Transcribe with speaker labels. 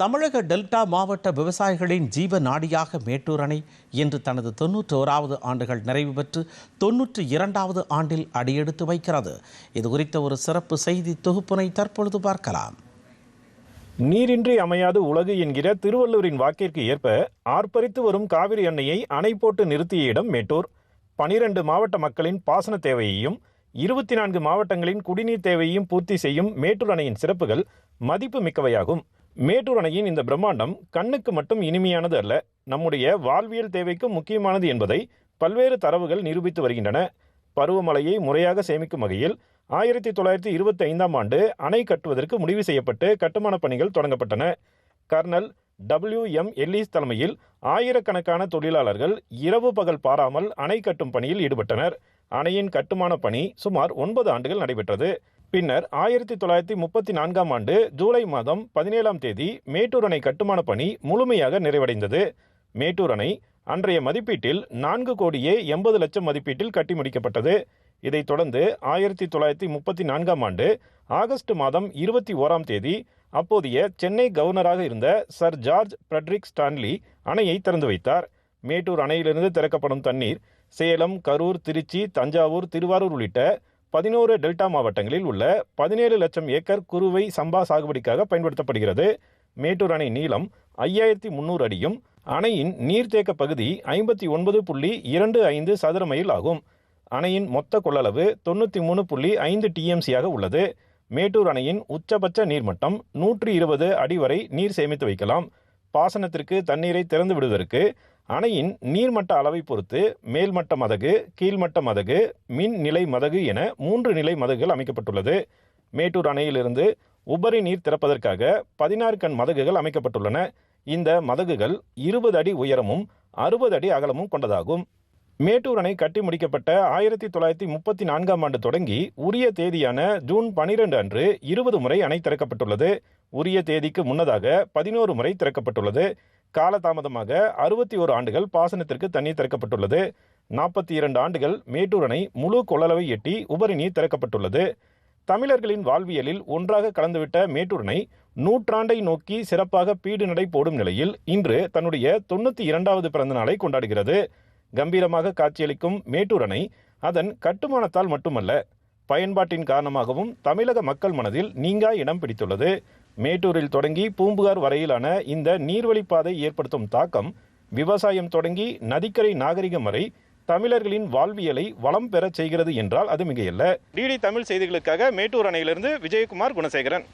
Speaker 1: தமிழக டெல்டா மாவட்ட விவசாயிகளின் ஜீவ நாடியாக மேட்டூர் அணை இன்று தனது தொன்னூற்றி ஓராவது ஆண்டுகள் நிறைவு பெற்று தொன்னூற்றி இரண்டாவது ஆண்டில் அடியெடுத்து வைக்கிறது. இது குறித்த ஒரு சிறப்பு செய்தி தொகுப்பினை தற்பொழுது பார்க்கலாம்.
Speaker 2: நீரின்றி அமையாது உலகு என்கிற திருவள்ளூரின் வாக்கிற்கு ஏற்ப ஆர்ப்பரித்து வரும் காவிரி அன்னையை அணை போட்டு நிறுத்திய இடம் மேட்டூர். பனிரெண்டு மாவட்ட மக்களின் பாசன தேவையையும் இருபத்தி நான்கு மாவட்டங்களின் குடிநீர் தேவையையும் பூர்த்தி செய்யும் மேட்டூர் அணையின் சிறப்புகள் மதிப்பு மிக்கவையாகும் மேட்டூர் அணையின் இந்த பிரம்மாண்டம் கண்ணுக்கு மட்டும் இனிமையானது அல்ல நம்முடைய வாழ்வியல் தேவைக்கும் முக்கியமானது என்பதை பல்வேறு தரவுகள் நிரூபித்து வருகின்றன. பருவமழையை முறையாக சேமிக்கும் வகையில் ஆயிரத்தி தொள்ளாயிரத்தி இருபத்தி ஐந்தாம் ஆண்டு அணை கட்டுவதற்கு முடிவு செய்யப்பட்டு கட்டுமானப் பணிகள் தொடங்கப்பட்டன. கர்னல் டபிள்யூ எம் எல்லிஸ் தலைமையில் ஆயிரக்கணக்கான தொழிலாளர்கள் இரவு பகல் பாராமல் அணை கட்டும் பணியில் ஈடுபட்டனர். அணையின் கட்டுமான பணி சுமார் ஒன்பது ஆண்டுகள் நடைபெற்றது. பின்னர் ஆயிரத்தி தொள்ளாயிரத்தி முப்பத்தி நான்காம் ஆண்டு ஜூலை மாதம் பதினேழாம் தேதி மேட்டூர் அணை கட்டுமான பணி முழுமையாக நிறைவடைந்தது. மேட்டூர் அணை அன்றைய மதிப்பீட்டில் நான்கு கோடியே எண்பது லட்சம் மதிப்பீட்டில் கட்டி முடிக்கப்பட்டது. இதைத் தொடர்ந்து ஆயிரத்தி தொள்ளாயிரத்தி முப்பத்தி நான்காம் ஆண்டு ஆகஸ்ட் மாதம் இருபத்தி ஓராம் தேதி அப்போதைய சென்னை கவர்னராக இருந்த சர் ஜார்ஜ் பிரட்ரிக் ஸ்டான்லி அணையை திறந்து வைத்தார். மேட்டூர் அணையிலிருந்து திறக்கப்படும் தண்ணீர் சேலம் கரூர் திருச்சி தஞ்சாவூர் திருவாரூர் உள்ளிட்ட பதினோரு டெல்டா மாவட்டங்களில் உள்ள பதினேழு லட்சம் ஏக்கர் குறுவை சம்பா சாகுபடிக்காக பயன்படுத்தப்படுகிறது. மேட்டூர் அணை நீளம் ஐயாயிரத்தி முந்நூறு அடியும் அணையின் நீர்த்தேக்க பகுதி ஐம்பத்தி ஒன்பது புள்ளி இரண்டு ஐந்து சதுர மைல் ஆகும். அணையின் மொத்த கொள்ளளவு தொண்ணூற்றி மூணு புள்ளி ஐந்து டிஎம்சியாக உள்ளது. மேட்டூர் அணையின் உச்சபட்ச நீர்மட்டம் நூற்றி இருபது அடி வரை நீர் சேமித்து வைக்கலாம். பாசனத்திற்கு தண்ணீரை திறந்து விடுவதற்கு அணையின் நீர்மட்ட அளவை பொறுத்து மேல்மட்ட மதகு கீழ்மட்ட மதகு மின் நிலை மதகு என மூன்று நிலை மதகுகள் அமைக்கப்பட்டுள்ளது. மேட்டூர் அணையிலிருந்து உபரி நீர் திறப்பதற்காக பதினாறு கண் மதகுகள் அமைக்கப்பட்டுள்ளன. இந்த மதகுகள் இருபது அடி உயரமும் அறுபது அடி அகலமும் கொண்டதாகும். மேட்டூர் அணை கட்டி முடிக்கப்பட்ட ஆயிரத்தி தொள்ளாயிரத்தி முப்பத்தி நான்காம் ஆண்டு தொடங்கி உரிய தேதியான ஜூன் பனிரெண்டு அன்று இருபது முறை அணை திறக்கப்பட்டுள்ளது. உரிய தேதிக்கு முன்னதாக பதினோரு முறை திறக்கப்பட்டுள்ளது. காலதாமதமாக அறுபத்தி ஓரு ஆண்டுகள் பாசனத்திற்கு தண்ணீர் திறக்கப்பட்டுள்ளது. நாற்பத்தி இரண்டு ஆண்டுகள் மேட்டூர் அணை முழு கொள்ளளவை எட்டி உபரி நீர் திறக்கப்பட்டுள்ளது. தமிழர்களின் வாழ்வியலில் ஒன்றாக கலந்துவிட்ட மேட்டூர் அணை நூற்றாண்டை நோக்கி சிறப்பாக பீடு நடை போடும் நிலையில் இன்று தன்னுடைய தொண்ணூற்றி இரண்டாவது பிறந்த நாளை கொண்டாடுகிறது. கம்பீரமாக காட்சியளிக்கும் மேட்டூர் அணை அதன் கட்டுமானத்தால் மட்டுமல்ல பயன்பாட்டின் காரணமாகவும் தமிழக மக்கள் மனதில் நீங்கா இடம் பிடித்துள்ளது. மேட்டூரில் தொடங்கி பூம்புகார் வரையிலான இந்த நீர்வழிப்பாதை ஏற்படுத்தும் தாக்கம் விவசாயம் தொடங்கி நதிக்கரை நாகரிகம் வரை தமிழர்களின் வாழ்வியலை வளம் பெறச் செய்கிறது என்றால் அது மிகையல்ல. டிடி தமிழ் செய்திகளுக்காக மேட்டூர் அணையிலிருந்து விஜயகுமார் குணசேகரன்.